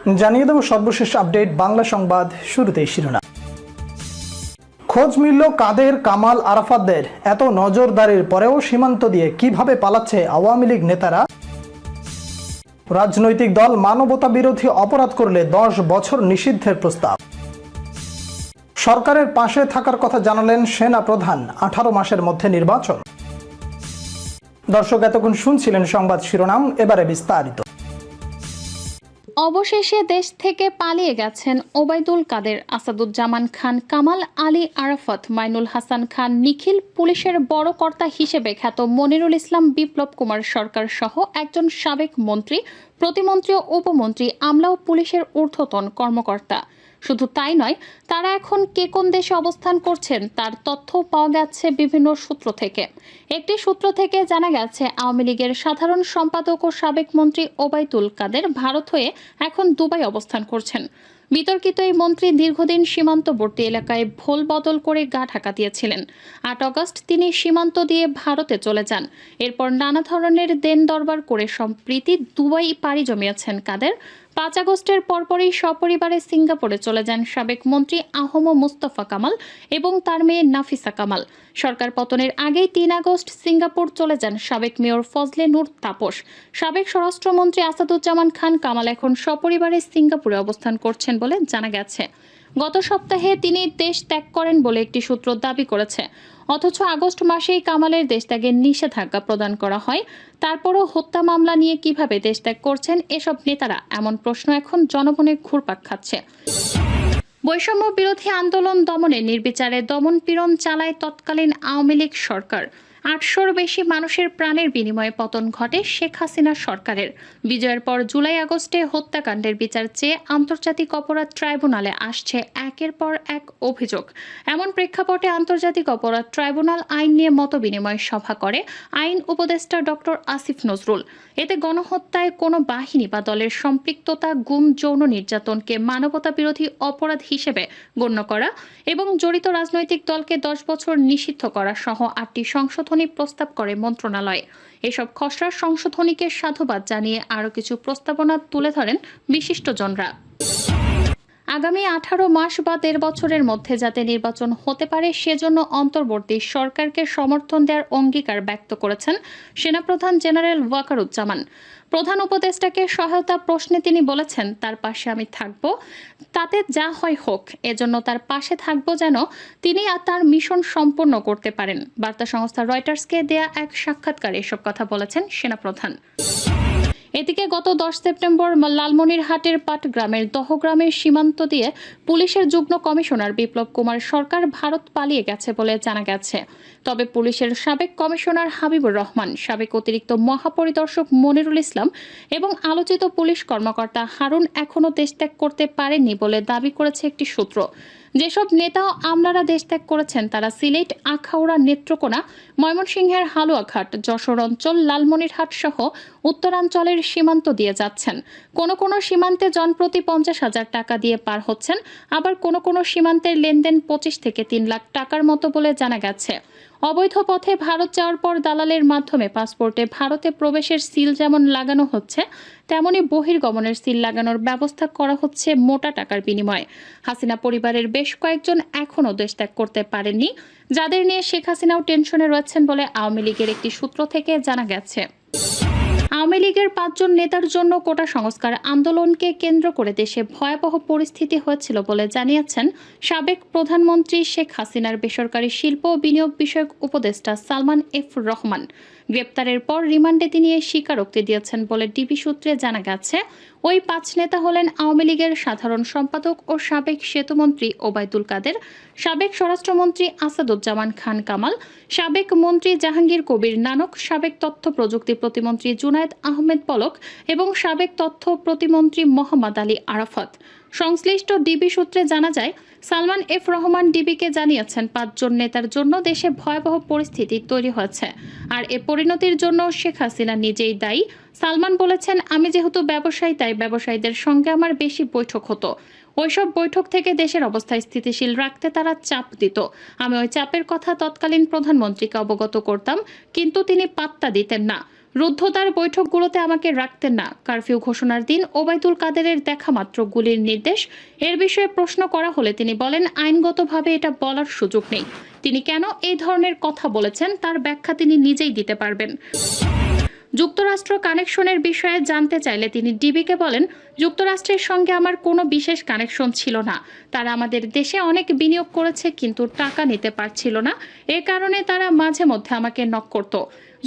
জানিয়ে দেব সর্বশেষ আপডেট বাংলা সংবাদ শুরুতেই শিরোনাম। খোঁজ মিলল কাদের, কামাল, আরাফাতদের? এত নজরদারির পরেও সীমান্ত দিয়ে কীভাবে পালাচ্ছে আওয়ামী লীগ নেতারা? রাজনৈতিক দল মানবতা বিরোধী অপরাধ করলে দশ বছর নিষিদ্ধের প্রস্তাব। সরকারের পাশে থাকার কথা জানালেন সেনা প্রধান, আঠারো মাসের মধ্যে নির্বাচন। দর্শক, এতক্ষণ শুনছিলেন সংবাদ শিরোনাম, এবারে বিস্তারিত। অবশেষে দেশ থেকে পালিয়ে গেছেন ওবায়দুল কাদের, আসাদুজ্জামান খান, কামাল আলী আরাফত, মাইনুল হাসান খান, নিখিল পুলিশের বড় কর্তা হিসেবে খ্যাত মনিরুল ইসলাম বিপ্লব কুমার সরকার সহ একজন সাবেক মন্ত্রী, প্রতিমন্ত্রী ও উপমন্ত্রী আমলা ও পুলিশের ঊর্ধ্বতন কর্মকর্তা। শুধু তাই নয়, তারা এখন কে কোন দেশে অবস্থান করছেন তার তথ্য পাওয়া গেছে বিভিন্ন সূত্র থেকে। একটি সূত্র থেকে জানা গেছে, আওয়ামী লীগের সাধারণ সম্পাদক ও সাবেক মন্ত্রী ওবায়দুল কাদের ভারত হয়ে এখন দুবাই অবস্থান করছেন। বিতর্কিত এই মন্ত্রী দীর্ঘদিন সীমান্তবর্তী এলাকায় ভোল বদল করে গা ঢাকা দিয়েছিলেন। আট অগস্ট তিনি সীমান্ত দিয়ে ভারতে চলে যান। এরপর নানা ধরনের দেন দরবার করে সম্প্রীতি দুবাই পাড়ি জমিয়েছেন কাদের। পাঁচ আগস্টের পরপরই সপরিবারে সিঙ্গাপুরে চলে যান সাবেক মন্ত্রী আহম মুস্তফা কামাল এবং তার মেয়ে নাফিসা কামাল। সরকার পতনের আগেই তিন আগস্ট সিঙ্গাপুর চলে যান সাবেক মেয়র ফজলে নূর তাপস। সাবেক স্বরাষ্ট্রমন্ত্রী আসাদুজ্জামান খান কামাল এখন সপরিবারে সিঙ্গাপুরে অবস্থান করছেন বলে জানা গেছে। গত সপ্তাহে তিনি দেশ ত্যাগ করেন বলে একটি সূত্র দাবি করেছে। অথচ আগস্ট মাসেই কামালের দেশত্যাগের নিষেধাজ্ঞা প্রদান করা হয়। তারপরও হত্যা মামলা নিয়ে কীভাবে দেশত্যাগ করছেন এসব নেতারা এমন প্রশ্ন এখন জনগণের ঘুরপাক খাচ্ছে। বৈষম্য বিরোধী আন্দোলন দমনে নির্বিচারে দমন পীড়ন চালায় তৎকালীন আওয়ামী লীগ সরকার। আটশোর বেশি মানুষের প্রাণের বিনিময়ে পতন ঘটে শেখ হাসিনা সরকারের। বিজয়ের পর জুলাই আগস্টে হত্যাকাণ্ডের বিচার চেয়ে আন্তর্জাতিক অপরাধ ট্রাইব্যুনালে আসছে একের পর এক অভিযোগ। এমন প্রেক্ষাপটে আন্তর্জাতিক অপরাধ ট্রাইব্যুনাল আইন নিয়ে মত বিনিময় সভা করে আইন উপদেষ্টা ডক্টর আসিফ নজরুল। এতে গণহত্যায় কোনো বাহিনী বা দলের সম্পৃক্ততা, গুম, যৌন নির্যাতনকে মানবতা বিরোধী অপরাধ হিসেবে গণ্য করা এবং জড়িত রাজনৈতিক দলকে দশ বছর নিষিদ্ধ করা সহ আটটি সংশোধনী প্রস্তাব করে মন্ত্রণালয়। এসব খসড়ার সংশোধনীকে সাধুবাদ জানিয়ে আরও কিছু প্রস্তাবনা তুলে ধরেন বিশিষ্টজনরা। আগামী আঠারো মাস বা দেড় বছরের মধ্যে যাতে নির্বাচন হতে পারে, সেজন্য অন্তর্বর্তী সরকারকে সমর্থন দেওয়ার অঙ্গীকার ব্যক্ত করেছেন সেনাপ্রধান জেনারেল ওয়াকারুজ্জামান। প্রধান উপদেষ্টাকে সহায়তা প্রশ্নে তিনি বলেছেন, তার পাশে আমি থাকব। তাতে যা হয় হোক, এজন্য তার পাশে থাকব যেন তিনি আর তার মিশন সম্পূর্ণ করতে পারেন। বার্তা সংস্থা রয়টার্সকে দেয়া এক সাক্ষাৎকারে এসব কথা বলেছেন সেনাপ্রধান। এদিকে গত দশ সেপ্টেম্বর লালমনিরহাটের পাটগ্রামের দহগ্রামের সীমান্ত দিয়ে পুলিশের যুগ্ম কমিশনার বিপ্লব কুমার সরকার ভারত পালিয়ে গেছে বলে জানা গেছে। তবে পুলিশের সাবেক কমিশনার হাবিবুর রহমান, সাবেক অতিরিক্ত মহাপরিদর্শক মনিরুল ইসলাম এবং আলোচিত পুলিশ কর্মকর্তা হারুন এখনও দেশত্যাগ করতে পারেননি বলে দাবি করেছে একটি সূত্র। যেসব নেতা আমলারা আমলারা দেশত্যাগ করেছেন, তারা সিলেট, আখাউড়া, নেত্রকোনা, ময়মনসিংহের হালুয়াঘাট, যশোর অঞ্চল, লালমনিরহাট সহ উত্তরাঞ্চলের সীমান্ত দিয়ে যাচ্ছেন। কোনো কোনো সীমান্তে জনপ্রতি পঞ্চাশ হাজার টাকা দিয়ে পার হচ্ছেন, আবার কোনো কোনো সীমান্তের লেনদেন পঁচিশ থেকে তিন লাখ টাকার মতো বলে জানা গেছে। অবৈধ পথে ভারত যাওয়ার পর দালালের মাধ্যমে পাসপোর্টে ভারতে প্রবেশের সিল যেমন লাগানো হচ্ছে, তেমনি বহির্গমনের সিল লাগানোর ব্যবস্থা করা হচ্ছে মোটা টাকার বিনিময়ে। হাসিনা পরিবারের বেশ কয়েকজন এখনও দেশ ত্যাগ করতে পারেননি, যাদের নিয়ে শেখ হাসিনাও টেনশনে রয়েছেন বলে আওয়ামী লীগের একটি সূত্র থেকে জানা গেছে। লীগের পাঁচজন নেতার জন্য কোটা সংস্কার আন্দোলনকে কেন্দ্র করে দেশে ভয়াবহ পরিস্থিতি হয়েছিল বলে জানিয়েছেন সাবেক প্রধানমন্ত্রী শেখ হাসিনার বেসরকারি শিল্প বিনিয়োগ বিষয়ক উপদেষ্টা সালমান এফ রহমান। গ্রেপ্তারের পর রিমান্ডে তিনি এই স্বীকারোক্তি দিয়েছেন বলে ডিবি সূত্রে জানা গেছে, ওই পাঁচ নেতা হলেন আওয়ামী লীগের সাধারণ সম্পাদক ও সাবেক সেতুমন্ত্রী ওবায়দুল কাদের, সাবেক স্বরাষ্ট্রমন্ত্রী আসাদুজ্জামান খান কামাল, সাবেক মন্ত্রী জাহাঙ্গীর কবির নানক, সাবেক তথ্য প্রযুক্তি প্রতিমন্ত্রী জুনায়েদ আহমেদ পলক এবং সাবেক তথ্য প্রতিমন্ত্রী মোহাম্মদ আলী আরাফাত। সংশ্লিষ্ট ডিবি সূত্রে জানা যায়, সালমান এফ রহমান ডিবিকে জানিয়েছেন, পাঁচজন নেতার জন্য দেশে ভয়াবহ পরিস্থিতি তৈরি হয়েছে। আর এ পরিণতির জন্য শেখ হাসিনা নিজেই দায়ী। সালমান বলেছেন, আমি যেহেতু ব্যবসায়ী, তাই ব্যবসায়ীদের সঙ্গে আমার বেশি বৈঠক হতো। ওইসব বৈঠক থেকে দেশের অবস্থা স্থিতিশীল রাখতে তারা চাপ দিত। আমি ওই চাপের কথা তৎকালীন প্রধানমন্ত্রীকে অবগত করতাম, কিন্তু তিনি পাত্তা দিতেন না। রুদ্ধতার বৈঠকগুলোতে আমাকে রাখতেন না। কারফিউ ঘোষণার দিন ওবায়দুল কাদেরের দেখা মাত্র গুলির নির্দেশ, এর বিষয়ে প্রশ্ন করা হলে তিনি বলেন, আইনগতভাবে এটা বলার সুযোগ নেই। তিনি কেন এই ধরনের কথা বলেছেন, তার ব্যাখ্যা তিনি নিজেই দিতে পারবেন। যুক্তরাষ্ট্র কানেকশনের বিষয়ে জানতে চাইলে তিনি ডিবিকে বলেন, যুক্তরাষ্ট্রের সঙ্গে আমার কোনো বিশেষ কানেকশন ছিল না। তারা আমাদের দেশে অনেক বিনিয়োগ করেছে, কিন্তু টাকা নিতে পারছিল না। এ কারণে তারা মাঝে মধ্যে আমাকে নক করত।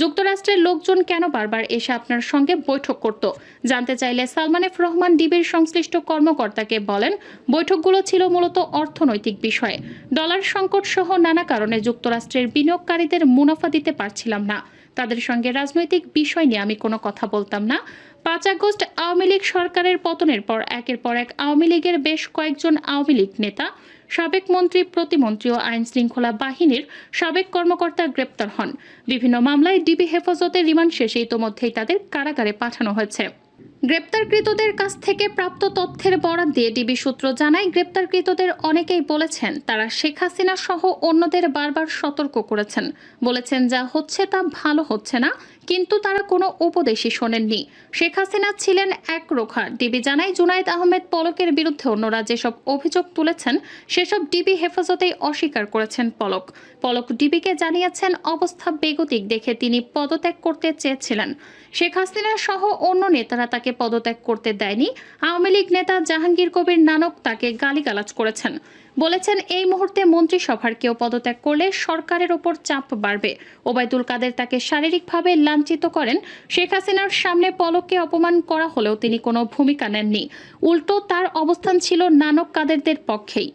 যুক্তরাষ্ট্রের লোকজন কেন বারবার এসে আপনার সঙ্গে বৈঠক করত? জানতে চাইলে সালমান এফ রহমান ডিবির সংশ্লিষ্ট কর্মকর্তাকে বলেন, বৈঠকগুলো ছিল মূলত অর্থনৈতিক বিষয়ে। ডলার সংকট সহ নানা কারণে যুক্তরাষ্ট্রের বিনিয়োগকারীদের মুনাফা দিতে পারছিলাম না। তাদের সঙ্গে রাজনৈতিক বিষয় নিয়ে আমি কোনো কথা বলতাম না। পাঁচ আগস্ট আওয়ামী লীগ সরকারের পতনের পর একের পর এক আওয়ামী লীগের বেশ কয়েকজন আওয়ামী লীগ নেতা, সাবেক মন্ত্রী, প্রতিমন্ত্রী ও আইন শৃঙ্খলা বাহিনীর সাবেক কর্মকর্তা গ্রেপ্তার হন। বিভিন্ন মামলায় ডিবি হেফাজতে রিমান্ড শেষে ইতোমধ্যেই তাদের কারাগারে পাঠানো হয়েছে। গ্রেপ্তারকৃতদের কাছ থেকে প্রাপ্ত তথ্যের বরাত দিয়ে ডিবি সূত্র জানায়, গ্রেপ্তারকৃতদের অনেকেই বলেছেন, তারা শেখ হাসিনা সহ অন্যদের বারবার সতর্ক করেছেন। বলেছেন, যা হচ্ছে তা ভালো হচ্ছে না, কিন্তু তারা কোনো উপদেশই শোনেননি। শেখ হাসিনা ছিলেন এক রোখা। ডিবি জানায় জুনাইদ আহমেদ পলকের বিরুদ্ধে অন্যরা যেসব অভিযোগ তুলেছেন, সেসব ডিবি হেফাজতেই অস্বীকার করেছেন পলক। পলক ডিবিকে জানিয়েছেন, অবস্থা বেগতিক দেখে তিনি পদত্যাগ করতে চেয়েছিলেন। শেখ হাসিনা সহ অন্য নেতারা তাকে পদত্যাগ করতে দেয়নি। আওয়ামী লীগ নেতা জাহাঙ্গীর কবির নানক তাকে গালিগালাজ করেছেন। বলেছেন, এই মুহূর্তে মন্ত্রিসভার কেউ পদত্যাগ করলে সরকারের ওপর চাপ বাড়বে। ওবায়দুল কাদের তাকে শারীরিকভাবে লাঞ্ছিত করেন। শেখ হাসিনার সামনে পলককে অপমান করা হলেও তিনি কোনো ভূমিকা নেননি। উল্টো তার অবস্থান ছিল নানক কাদেরদের পক্ষেই।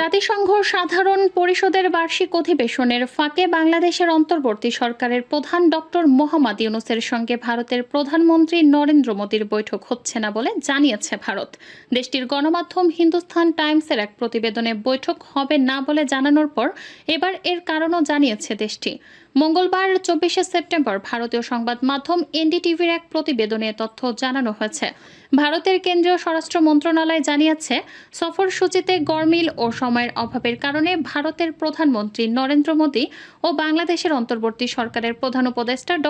জাতিসংঘ সাধারণ পরিষদের বার্ষিক অধিবেশনের ফাঁকে বাংলাদেশের অন্তর্বর্তী সরকারের প্রধান ডক্টর মোহাম্মদ ইউনুসের সঙ্গে ভারতের প্রধানমন্ত্রী নরেন্দ্র মোদীর বৈঠক হচ্ছে না বলে জানিয়েছে ভারত। দেশটির গণমাধ্যম হিন্দুস্থান টাইমসের এক প্রতিবেদনে বৈঠক হবে না বলে জানানোর পর এবার এর কারণও জানিয়েছে দেশটি। মঙ্গলবার, চব্বিশে সেপ্টেম্বর, ভারতীয় সংবাদ মাধ্যম এনডিটিভির এক প্রতিবেদনে তথ্য জানানো হয়েছে। ভারতের কেন্দ্রীয় স্বরাষ্ট্র মন্ত্রণালয় জানিয়েছে সফরসূচিতে গরমিল ও সময়ের অভাবের কারণে ভারতের প্রধানমন্ত্রী নরেন্দ্র মোদী ও বাংলাদেশের অন্তর্বর্তী সরকারের প্রধান উপদেষ্টা ড